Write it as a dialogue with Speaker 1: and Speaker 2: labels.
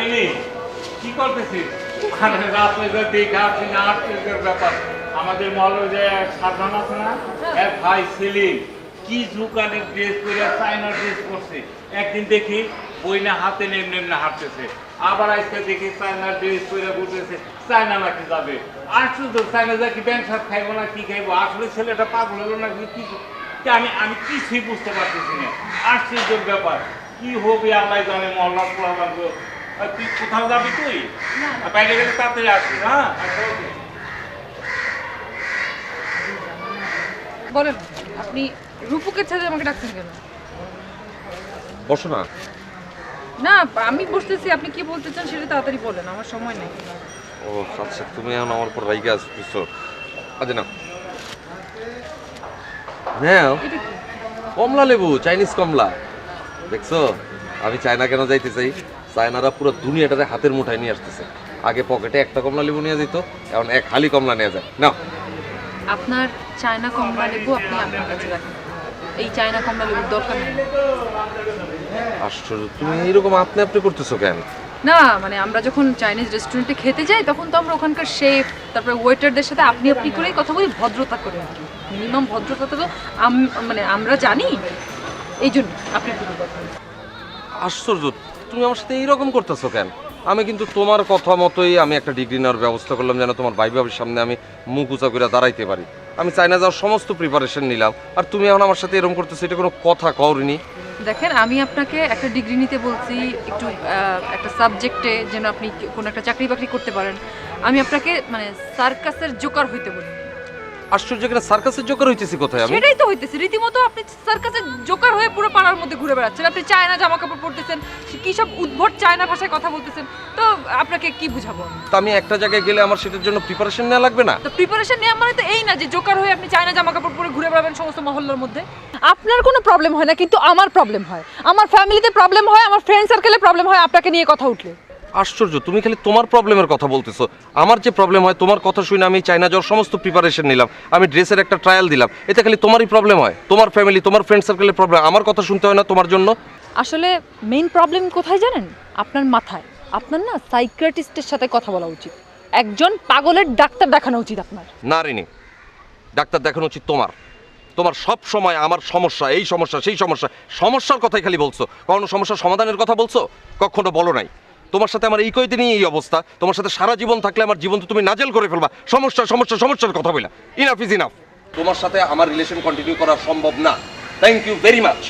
Speaker 1: মালিনী কি করতেছিস? রাত্রে দেখে না ব্যাপার। আমাদের যে সাধারণ আছে না? এক ভাই কি ড্রেস করে চাইনার ড্রেস করছে একদিন দেখি বই না হাতে নেমনে নেমনে হাঁটতেছে। আবার আজকে দেখি চাইনার ড্রেস করে বসেছে চায়না নাকি যাবে। আশ্চর্য, চায়না যা কি ব্যাংক শাক খাইবো না, কি খাইবো? আসলে ছেলেটা পাগল হলো না কি আমি আমি কিছুই বুঝতে পারতেছি না। আশ্চর্যের ব্যাপার, কি হবে আল্লাহ জানে মহল্লা তুই কোথাও যাবি তুই? বাইরে গেলে তাড়াতাড়ি আসবি হ্যাঁ। আচ্ছা,
Speaker 2: বলেন আপনি রূপকের সাথে আমাকে ডাকছেন কেন?
Speaker 3: বসো না।
Speaker 2: না আমি বসতেছি আপনি কি বলতে চান সেটা তাড়াতাড়ি বলেন আমার সময় নেই।
Speaker 3: ও আচ্ছা তুমি এখন আমার উপর রাইগে আসতেছো আচ্ছা না নাও। কমলা লেবু চাইনিজ কমলা। দেখছ? আমি চায়না কেন যাইতে চাই? চায়নারা পুরো দুনিয়াটাতে হাতের মুঠায় নিয়ে আসতেছে। আগে পকেটে একটা কমলা লেবু নিয়ে যেত এখন এক হালি কমলা নিয়ে যায়। না
Speaker 2: আপনার চায়না কমলা লেবু আপনি আপনার কাছে রাখেন। এই চায়না কমলা লেবুর দরকার নেই।
Speaker 3: আশ্চর্য তুমি এইরকম আপনি আপনি করতেছো কেন?
Speaker 2: না মানে আমরা যখন চাইনিজ রেস্টুরেন্টে খেতে যাই তখন তো আমরা ওখানকার শেফ তারপরে ওয়েটারদের সাথে আপনি আপনি করেই কথা বলি ভদ্রতা করে মিনিমাম ভদ্রতা তো আম- মানে আমরা জানি এই জন্য আপনি কথা।
Speaker 3: আশ্চর্য, তুমি আমার সাথে এইরকম করতেছো কেন? আমি কিন্তু তোমার কথা মতোই আমি একটা ডিগ্রি নেওয়ার ব্যবস্থা করলাম যেন তোমার ভাই বাবার সামনে আমি মুখ উঁচা করে দাঁড়াইতে পারি। আমি চাইনা যাওয়ার সমস্ত প্রিপারেশন নিলাম। আর তুমি এখন আমার সাথে এরকম করতেছো, এটা কোনো কথা কওনি।
Speaker 2: দেখেন, আমি আপনাকে একটা ডিগ্রি নিতে বলছি, একটু একটা সাবজেক্টে যেন আপনি কোনো একটা চাকরি বাকরি করতে পারেন। আমি আপনাকে মানে সার্কাসের জোকার হইতে বলি।
Speaker 3: আশ্চর্য কেন সার্কাসের জোকার হইতেছি কোথায় আমি?
Speaker 2: সেটাই তো হইতেছে। রীতিমতো আপনি সার্কাসের জোকার হয়ে পুরো পাড়ার মধ্যে ঘুরে বেড়াচ্ছেন। আপনি চায়না জামা কাপড় পরতেছেন কি সব উদ্ভট চায়না ভাষায় কথা বলতেছেন। তো আপনাকে কি বুঝাবো?
Speaker 3: তা আমি একটা জায়গায় গেলে আমার সেটার জন্য প্রিপারেশন নেওয়া লাগবে না?
Speaker 2: তো প্রিপারেশন নেওয়া মানে তো এই না যে জোকার হয়ে আপনি চায়না জামা কাপড় পরে ঘুরে বেড়াবেন সমস্ত মহল্লার মধ্যে। আপনার কোনো প্রবলেম হয় না কিন্তু আমার প্রবলেম হয়। আমার ফ্যামিলিতে প্রবলেম হয় আমার ফ্রেন্ড সার্কেলে প্রবলেম হয় আপনাকে নিয়ে কথা উঠলে।
Speaker 3: আশ্চর্য তুমি খালি তোমার প্রবলেমের কথা বলতেছো। আমার যে প্রবলেম হয় তোমার কথা শুনে আমি চাইনা যাওয়ার সমস্ত প্রিপারেশন নিলাম আমি ড্রেসের একটা ট্রায়াল দিলাম। এতে খালি তোমারই প্রবলেম হয়। তোমার ফ্যামিলি তোমার ফ্রেন্ড সার্কেলের প্রবলেম আমার কথা শুনতে হয় না তোমার জন্য।
Speaker 2: আসলে মেইন প্রবলেম কোথায় জানেন? আপনার মাথায়। আপনার না সাইকিয়াট্রিস্টের সাথে কথা বলা উচিত। একজন পাগলের ডাক্তার দেখানো উচিত আপনার।
Speaker 3: না রিনি। ডাক্তার দেখানো উচিত তোমার। তোমার সব সময় আমার সমস্যা এই সমস্যা সেই সমস্যা। সমস্যার কথাই খালি বলছো। কখনো সমস্যার সমাধানের কথা বলছো? কখনো বলো নাই। তোমার সাথে আমার এই কয়দিনই এই অবস্থা। তোমার সাথে সারা জীবন থাকলে আমার জীবন তো তুমি নাজেল করে ফেলবা। সমস্যা সমস্যা, সমস্যার কথা বলা ইনাফ ইজ ইনাফ তোমার সাথে আমার রিলেশন কন্টিনিউ করা সম্ভব না। Thank you very much